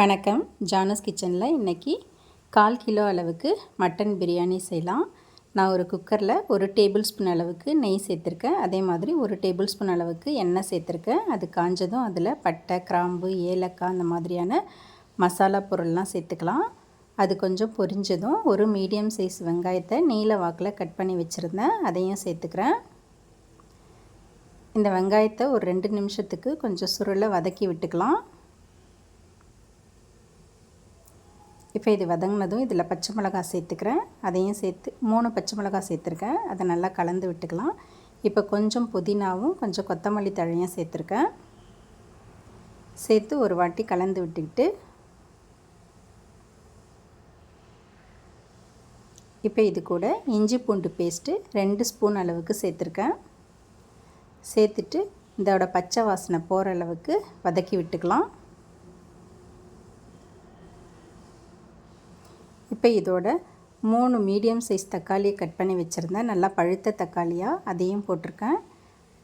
வணக்கம். ஜானஸ் கிச்சனில் இன்றைக்கி கால் கிலோ அளவுக்கு மட்டன் பிரியாணி செய்யலாம். நான் ஒரு குக்கரில் ஒரு டேபிள் ஸ்பூன் அளவுக்கு நெய் சேர்த்துருக்கேன். அதே மாதிரி ஒரு டேபிள் ஸ்பூன் அளவுக்கு எண்ணெய் சேர்த்துருக்கேன். அது காஞ்சதும் அதில் பட்டை கிராம்பு ஏலக்காய் அந்த மாதிரியான மசாலா பொருள்லாம் சேர்த்துக்கலாம். அது கொஞ்சம் பொரிஞ்சதும் ஒரு மீடியம் சைஸ் வெங்காயத்தை நீல வாக்கில் கட் பண்ணி வச்சுருந்தேன். அதையும் சேர்த்துக்கிறேன். இந்த வெங்காயத்தை ஒரு ரெண்டு நிமிஷத்துக்கு கொஞ்சம் சுருளை வதக்கி விட்டுக்கலாம். இப்போ இது வதங்கினதும் இதில் பச்சை மிளகாய் சேர்த்துக்கிறேன். அதையும் சேர்த்து மூணு பச்சை மிளகாய் சேர்த்துருக்கேன். அதை நல்லா கலந்து விட்டுக்கலாம். இப்போ கொஞ்சம் புதினாவும் கொஞ்சம் கொத்தமல்லி தழையும் சேர்த்துருக்கேன். சேர்த்து ஒரு வாட்டி கலந்து விட்டுக்கிட்டு இப்போ இது கூட இஞ்சி பூண்டு பேஸ்ட்டு ரெண்டு ஸ்பூன் அளவுக்கு சேர்த்துருக்கேன். சேர்த்துட்டு இதோட பச்சை வாசனை போகிற அளவுக்கு வதக்கி விட்டுக்கலாம். இப்போ இதோட மூணு மீடியம் சைஸ் தக்காளியை கட் பண்ணி வச்சுருந்தேன். நல்லா பழுத்த தக்காளியாக அதையும் போட்டிருக்கேன்.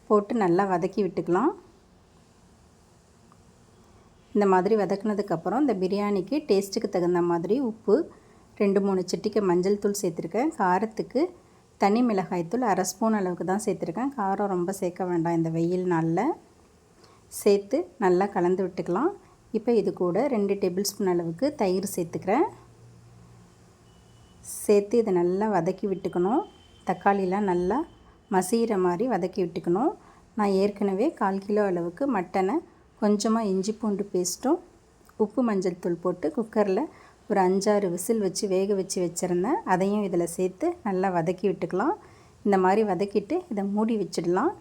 போட்டு நல்லா வதக்கி விட்டுக்கலாம். இந்த மாதிரி வதக்குனதுக்கப்புறம் இந்த பிரியாணிக்கு டேஸ்ட்டுக்கு தகுந்த மாதிரி உப்பு ரெண்டு மூணு சிட்டிக்கு மஞ்சள் தூள் சேர்த்துருக்கேன். காரத்துக்கு தனி மிளகாய்த்தூள் அரை ஸ்பூன் அளவுக்கு தான் சேர்த்துருக்கேன். காரம் ரொம்ப சேர்க்க வேண்டாம் இந்த வெயில் நாளில். சேர்த்து நல்லா கலந்து விட்டுக்கலாம். இப்போ இது கூட ரெண்டு டேபிள் ஸ்பூன் அளவுக்கு தயிர் சேர்த்துக்கிறேன். சேர்த்து இதை நல்லா வதக்கி விட்டுக்கணும். தக்காளிலாம் நல்லா மசிகிற மாதிரி வதக்கி விட்டுக்கணும். நான் ஏற்கனவே கால் கிலோ அளவுக்கு மட்டனை கொஞ்சமாக இஞ்சி பூண்டு பேஸ்ட்டும் உப்பு மஞ்சள் தூள் போட்டு குக்கரில் ஒரு அஞ்சாறு விசில் வச்சு வேக வச்சு வச்சுருந்தேன். அதையும் இதில் சேர்த்து நல்லா வதக்கி விட்டுக்கலாம். இந்த மாதிரி வதக்கிட்டு இதை மூடி வச்சிடலாம்.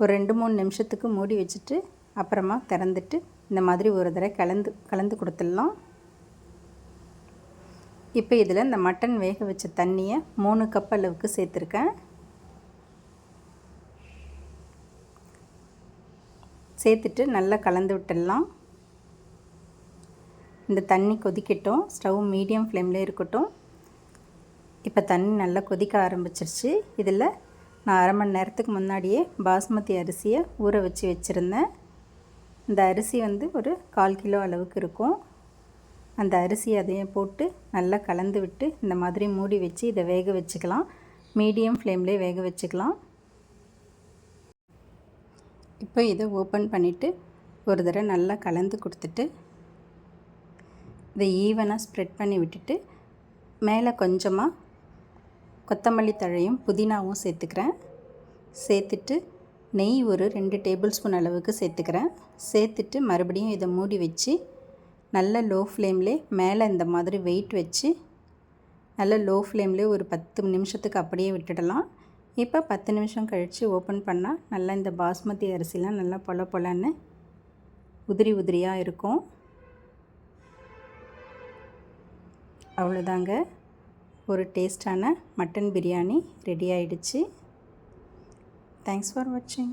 ஒரு ரெண்டு மூணு நிமிஷத்துக்கு மூடி வச்சுட்டு அப்புறமா திறந்துட்டு இந்த மாதிரி ஒரு தடவை கலந்து கலந்து கொடுத்துடலாம். இப்போ இதில் இந்த மட்டன் வேக வச்ச தண்ணியை மூணு கப் அளவுக்கு சேர்த்துருக்கேன். சேர்த்துட்டு நல்லா கலந்து விட்டுடலாம். இந்த தண்ணி கொதிக்கட்டும். ஸ்டவ் மீடியம் ஃப்ளேமில் இருக்கட்டும். இப்போ தண்ணி நல்லா கொதிக்க ஆரம்பிச்சிருச்சு. இதில் நான் அரை மணி நேரத்துக்கு முன்னாடியே பாஸ்மதி அரிசியை ஊற வச்சு வச்சுருந்தேன். இந்த அரிசி வந்து ஒரு கால் கிலோ அளவுக்கு இருக்கும். அந்த அரிசி அதையும் போட்டு நல்லா கலந்து விட்டு இந்த மாதிரி மூடி வச்சு இதை வேக வச்சுக்கலாம். மீடியம் ஃப்ளேம்லேயே வேக வச்சுக்கலாம். இப்போ இதை ஓப்பன் பண்ணிவிட்டு ஒரு தடவை நல்லா கலந்து கொடுத்துட்டு இதை ஈவனாக ஸ்ப்ரெட் பண்ணி விட்டுட்டு மேலே கொஞ்சமாக கொத்தமல்லி தழையும் புதினாவும் சேர்த்துக்கிறேன். சேர்த்துட்டு நெய் ஒரு ரெண்டு டேபிள் ஸ்பூன் அளவுக்கு சேர்த்துக்கிறேன். சேர்த்துட்டு மறுபடியும் இதை மூடி வச்சு நல்ல லோ ஃப்ளேம்லே மேலே இந்த மாதிரி வெயிட் வச்சு நல்ல லோ ஃப்ளேம்லே ஒரு பத்து நிமிஷத்துக்கு அப்படியே விட்டுடலாம். இப்போ பத்து நிமிஷம் கழித்து ஓப்பன் பண்ணால் நல்லா இந்த பாஸ்மதி அரிசிலாம் நல்லா பொல பொலன்னு உதிரி உதிரியாக இருக்கும். அவ்வளோதாங்க. ஒரு டேஸ்டான மட்டன் பிரியாணி ரெடி ஆயிடுச்சு. தேங்க்ஸ் ஃபார் வாட்சிங்